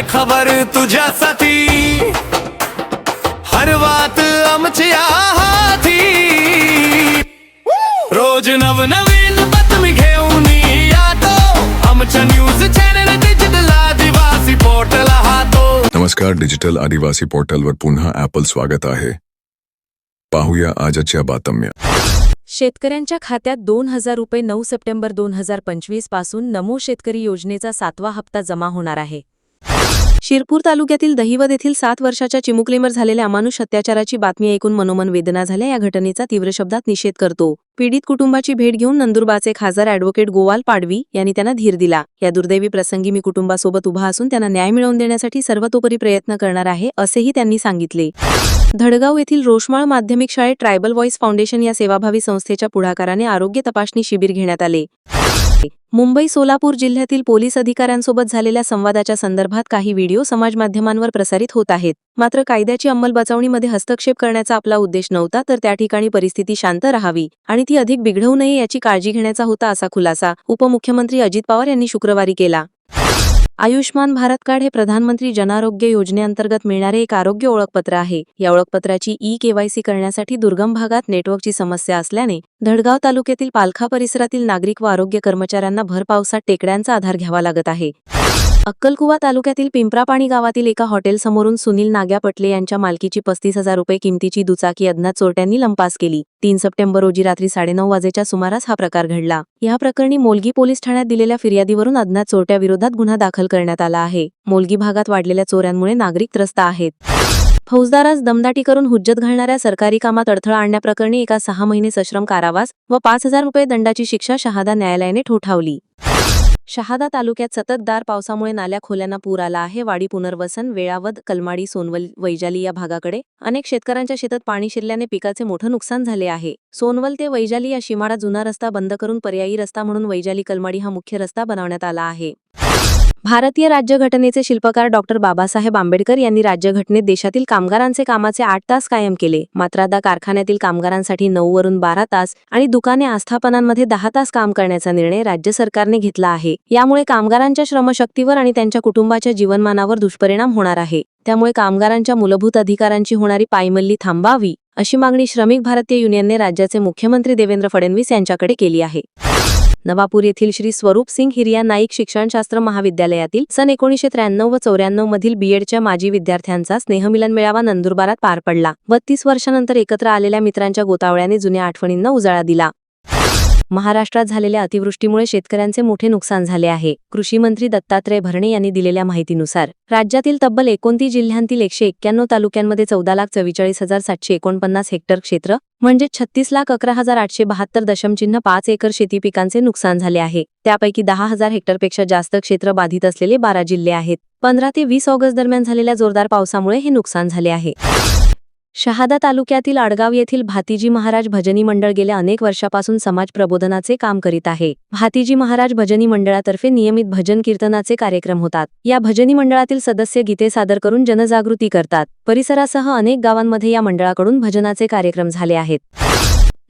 हर खबर तुझ्यासाठी. हरवात आमच्या हाती रोज नवनवीन बातमी घेऊन येतो. आमच्या न्यूज चॅनल डिजिटल आदिवासी पोर्टल हातो. नमस्कार डिजिटल आदिवासी पोर्टलवर पुन्हा ॲपल स्वागत आहे. पाहूया आजच्या बातम्या. शेतकऱ्यांच्या खात्यात दोन हजार रुपये नऊ सप्टेंबर दोन हजार पंचवीसपासून नमो शेतकरी योजनेचा सातवा हप्ता जमा होणार आहे. शिरपूर तालुक्यातील दहिवद येथील सात वर्षाच्या चिमुकलीवर झालेल्या अमानुष अत्याचाराची बातमी ऐकून मनोमन वेदना झाल्या. या घटनेचा तीव्र शब्दात निषेध करतो. पीडित कुटुंबाची भेट घेऊन नंदुरबारचे खासदार अॅडव्होकेट गोवाल पाडवी यांनी त्यांना धीर दिला. या दुर्दैवी प्रसंगी मी कुटुंबासोबत उभा असून त्यांना न्याय मिळवून देण्यासाठी सर्वतोपरी प्रयत्न करणार आहे असेही त्यांनी सांगितले. धडगाव येथील रोषमाळ माध्यमिक शाळेत ट्रायबल व्हॉइस फाउंडेशन या सेवाभावी संस्थेच्या पुढाकाराने आरोग्य तपासणी शिबिर घेण्यात आले. मुंबई सोलापूर जिल्ह्यातील पोलीस अधिकाऱ्यांसोबत झालेल्या संवादाच्या संदर्भात काही व्हिडिओ समाजमाध्यमांवर प्रसारित होत आहेत. मात्र कायद्याची अंमलबजावणीमध्ये हस्तक्षेप करण्याचा आपला उद्देश नव्हता तर त्या ठिकाणी परिस्थिती शांत राहावी आणि ती अधिक बिघडवू नये याची काळजी घेण्याचा होता असा खुलासा उपमुख्यमंत्री अजित पवार यांनी शुक्रवारी केला. आयुष्मान भारत कार्ड हे प्रधानमंत्री जनारोग्य योजनेअंतर्गत मिळणारे एक आरोग्य ओळखपत्र आहे. या ओळखपत्राची ई केवायसी करण्यासाठी दुर्गम भागात नेटवर्कची समस्या असल्याने धडगाव तालुक्यातील पालखा परिसरातील नागरिक व आरोग्य कर्मचाऱ्यांना भर पावसात टेकड्यांचा आधार घ्यावा लागत आहे. अक्कलकुवा तालुक्यातील पिंपरापाणी गावातील एका हॉटेलसमोरून सुनील नाग्या पटले यांच्या मालकीची पस्तीस हजार रुपये किमतीची दुचाकी अज्ञात चोरट्यांनी लंपास केली. तीन सप्टेंबर रोजी रात्री साडेनऊ वाजेच्या सुमारास हा प्रकार घडला. या प्रकरणी मोलगी पोलीस ठाण्यात दिलेल्या फिर्यादीवरून अज्ञात चोरट्याविरोधात गुन्हा दाखल करण्यात आला आहे. मोलगी भागात वाढलेल्या चोऱ्यांमुळे नागरिक त्रस्त आहेत. फौजदारास दमदाटी करून हुज्जत घालणाऱ्या सरकारी कामात अडथळा आणण्याप्रकरणी एका सहा महिने सश्रम कारावास व पाच हजार रुपये दंडाची शिक्षा शहादा न्यायालयाने ठोठावली. शहादा तालुक्यात सततदार पावसामुळे नाल्या खोल्यांना पूर आला आहे. वाडी पुनर्वसन वेळावद कलमाडी सोनवल वैजाली या भागाकडे अनेक शेतकऱ्यांच्या शेतात पाणी शिरल्याने पिकाचे मोठं नुकसान झाले आहे. सोनवल ते वैजाली या शिमाडा जुना रस्ता बंद करून पर्यायी रस्ता म्हणून वैजाली कलमाडी हा मुख्य रस्ता बनवण्यात आला आहे. भारतीय राज्यघटनेचे शिल्पकार डॉक्टर बाबासाहेब आंबेडकर यांनी राज्यघटनेत देशातील कामगारांचे कामाचे आठ तास कायम केले. मात्र आता कारखान्यातील कामगारांसाठी नऊ वरून बारा तास आणि दुकाने आस्थापनांमध्ये दहा तास काम करण्याचा निर्णय राज्य सरकारने घेतला आहे. यामुळे कामगारांच्या श्रमशक्तीवर आणि त्यांच्या कुटुंबाच्या जीवनमानावर दुष्परिणाम होणार आहे. त्यामुळे कामगारांच्या मूलभूत अधिकारांची होणारी पायमल्ली थांबावी अशी मागणी श्रमिक भारतीय युनियनने राज्याचे मुख्यमंत्री देवेंद्र फडणवीस यांच्याकडे केली आहे. नवापूर येथील श्री स्वरूप सिंग हिरिया नाईक शिक्षणशास्त्र महाविद्यालयातील सन एकोणीशे त्र्याण्णव व चौऱ्याण्णव मधील बीएडच्या माजी विद्यार्थ्यांचा स्नेहमिलन मेळावा नंदुरबारात पार पडला. बत्तीस वर्षानंतर एकत्र आलेल्या मित्रांच्या गोतावळ्याने जुन्या आठवणींना उजाळा दिला. महाराष्ट्रात झालेल्या अतिवृष्टीमुळे शेतकऱ्यांचे मोठे नुकसान झाले आहे. कृषी मंत्री दत्तात्रय भरणे यांनी दिलेल्या माहितीनुसार राज्यातील तब्बल एकोणतीस जिल्ह्यांतील एकशे एक्क्याण्णव तालुक्यांमध्ये चौदा लाख चव्वेचाळीस हजार सातशे एकोणपन्नास हेक्टर क्षेत्र म्हणजे छत्तीस लाख अकरा हजार आठशे बहात्तर दशमचिन्ह पाच एकर शेती पिकांचे नुकसान झाले आहे. त्यापैकी दहा हजार हेक्टरपेक्षा जास्त क्षेत्र बाधित असलेले बारा जिल्हे आहेत. पंधरा ते वीस ऑगस्ट दरम्यान झालेल्या जोरदार पावसामुळे हे नुकसान झाले आहे. शहादा तालुक्यातील आडगाव येथील भातीजी महाराज भजनी मंडळ गेल्या अनेक वर्षापासून समाज प्रबोधनाचे काम करीत आहे. भातीजी महाराज भजनी मंडळातर्फे नियमित भजन कीर्तनाचे कार्यक्रम होतात. या भजनी मंडळातील सदस्य गीते सादर करून जनजागृती करतात. परिसरासह अनेक गावांमध्ये या मंडळाकडून भजनाचे कार्यक्रम झाले आहेत.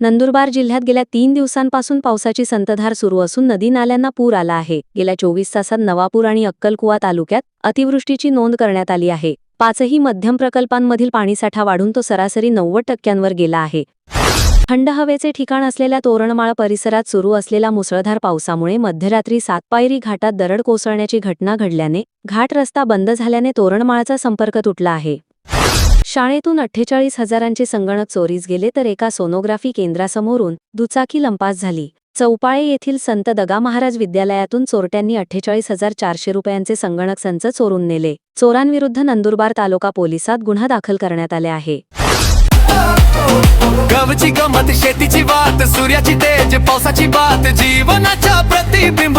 नंदुरबार जिल्ह्यात गेल्या तीन दिवसांपासून पावसाची संतधार सुरू असून नदी नाल्यांना पूर आला आहे. गेल्या चोवीस तासात नवापूर आणि अक्कलकुवा तालुक्यात अतिवृष्टीची नोंद करण्यात आली आहे. पाचही मध्यम प्रकल्पांमधील पाणीसाठा वाढून तो सरासरी नव्वद टक्क्यांवर गेला आहे. थंड हवेचे ठिकाण असलेल्या तोरणमाळ परिसरात सुरू असलेल्या मुसळधार पावसामुळे मध्यरात्री सातपायरी घाटात दरड कोसळण्याची घटना घडल्याने घाट रस्ता बंद झाल्याने तोरणमाळचा संपर्क तुटला आहे. शाळेतून अठ्ठेचाळीस हजारांचे संगणक चोरीस गेले तर एका सोनोग्राफी केंद्रासमोरून दुचाकी लंपास झाली. चौपाळे येथील संत दगा महाराज विद्यालयातून चोरट्यांनी अठ्ठेचाळीस हजार चारशे रुपयांचे संगणक संच चोरून नेले. चोरांविरुद्ध नंदुरबार तालुका पोलिसात गुन्हा दाखल करण्यात आले आहे. गवची गमत शेतीची वात सूर्याची तेज पावसाची बात जीवनाच्या प्रतिबिंब